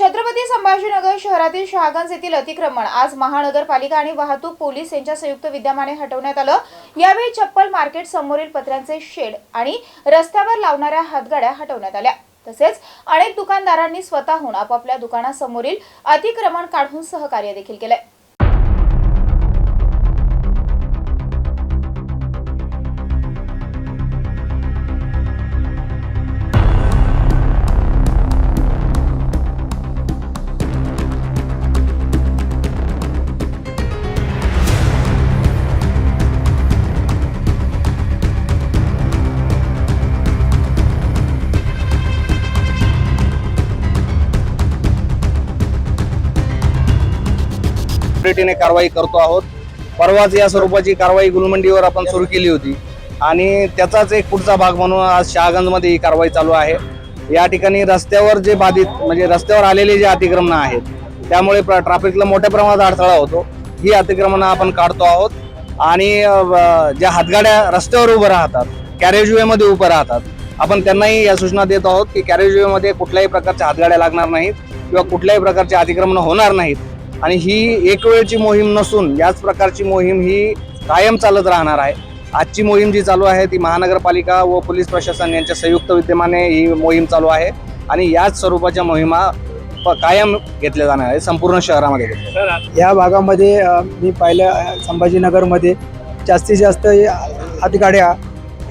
छत्रपती संभाजीनगर शहरातील शहागंज येथील अतिक्रमण आज महानगरपालिका आणि वाहतूक पोलीस यांच्या संयुक्त विद्यमाने हटवण्यात आलं. यावेळी चप्पल मार्केट समोरील पत्र्यांचे शेड आणि रस्त्यावर लावणाऱ्या हातगाड्या हटवण्यात आल्या. तसेच अनेक दुकानदारांनी स्वतःहून आपापल्या दुकानासमोरील अतिक्रमण काढून सहकार्य देखील केलंय. पद्धतीने कारवाई करतो आहोत. परवाच या स्वरूपाची कारवाई गुलमंडीवर आपण सुरू केली होती. आणि त्याचाच एक पुढचा भाग म्हणून आज शहागंजमध्ये ही कारवाई चालू आहे. या ठिकाणी रस्त्यावर जे बाधित म्हणजे रस्त्यावर आलेले जे अतिक्रमणं आहेत त्यामुळे ट्रॅफिकला मोठ्या प्रमाणात अडथळा होतो. ही अतिक्रमणं आपण काढतो आहोत. आणि ज्या हातगाड्या रस्त्यावर उभं राहतात कॅरेजवेमध्ये उभं राहतात आपण त्यांनाही या सूचना देत आहोत की कॅरेजवेमध्ये कुठल्याही प्रकारच्या हातगाड्या लागणार नाहीत किंवा कुठल्याही प्रकारचे अतिक्रमण होणार नाहीत. आणि ही एक वेळची मोहीम नसून याच प्रकारची मोहीम ही कायम चालत राहणार आहे. आजची मोहीम जी चालू आहे ती महानगरपालिका व पोलीस प्रशासन यांच्या संयुक्त विद्यमाने ही मोहीम चालू आहे आणि याच स्वरूपाच्या मोहिमा प- कायम घेतल्या जाणार आहे संपूर्ण शहरामध्ये घेतल्या या भागामध्ये मी पाहिलं संभाजीनगरमध्ये जास्तीत जास्त हातगाड्या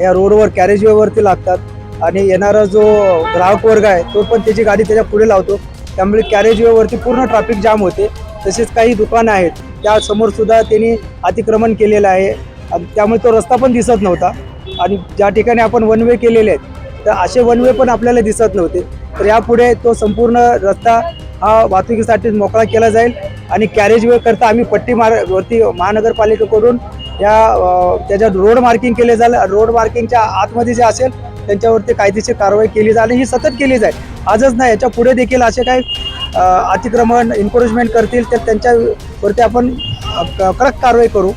या रोडवर कॅरेजवेवरती लागतात आणि येणारा जो ग्राहक वर्ग आहे तो पण त्याची गाडी त्याच्या पुढे लावतो. त्यामुळे कॅरेजवेवरती पूर्ण ट्रॅफिक जाम होते. तसेच काही दुकानं आहेत त्यासमोर सुद्धा त्यांनी अतिक्रमण केलेलं आहे. आणि त्यामुळे तो रस्ता पण दिसत नव्हता. आणि ज्या ठिकाणी आपण वन वे केलेले आहेत तर असे वन वे पण आपल्याला दिसत नव्हते. तर यापुढे तो संपूर्ण रस्ता हा वाहतुकीसाठी मोकळा केला जाईल आणि कॅरेज वे करता आम्ही पट्टी मार वरती महानगरपालिकेकडून या त्याच्या रोड मार्किंग केले जाईल. रोड मार्किंगच्या आतमध्ये जे असेल त्यांच्यावरती कायदेशीर कारवाई केली जाईल ही सतत केली जाईल. आजच नाही याच्यापुढे देखील असे काही अतिक्रमण एन्करेजमेंट करतील तर त्यांच्यावरती आपण कडक कारवाई करू.